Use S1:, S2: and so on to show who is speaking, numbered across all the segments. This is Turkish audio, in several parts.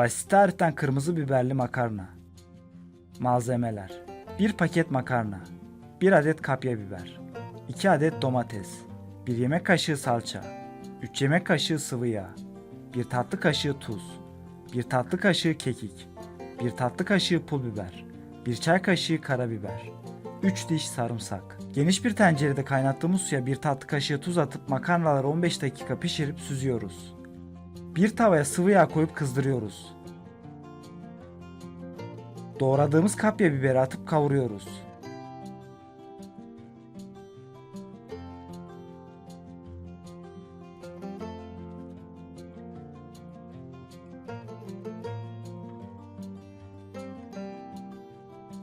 S1: Basit tariften kırmızı biberli makarna. Malzemeler 1 paket makarna 1 adet kapya biber 2 adet domates 1 yemek kaşığı salça 3 yemek kaşığı sıvı yağ 1 tatlı kaşığı tuz 1 tatlı kaşığı kekik 1 tatlı kaşığı pul biber 1 çay kaşığı karabiber 3 diş sarımsak. Geniş bir tencerede kaynattığımız suya 1 tatlı kaşığı tuz atıp makarnaları 15 dakika pişirip süzüyoruz. Bir tavaya sıvı yağ koyup kızdırıyoruz. Doğradığımız kapya biberi atıp kavuruyoruz.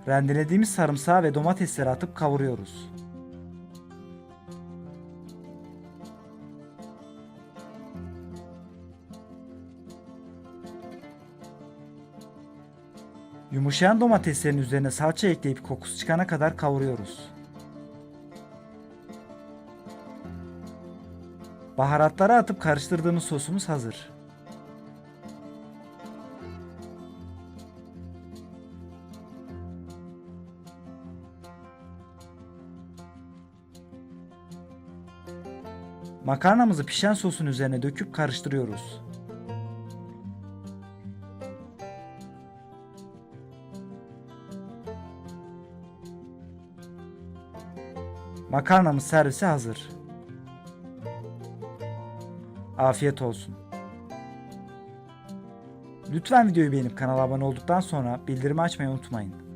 S1: Rendelediğimiz sarımsağı ve domatesleri atıp kavuruyoruz. Yumuşayan domateslerin üzerine salça ekleyip kokusu çıkana kadar kavuruyoruz. Baharatları atıp karıştırdığımız sosumuz hazır. Makarnamızı pişen sosun üzerine döküp karıştırıyoruz. Makarnamız servise hazır. Afiyet olsun. Lütfen videoyu beğenip kanala abone olduktan sonra bildirimi açmayı unutmayın.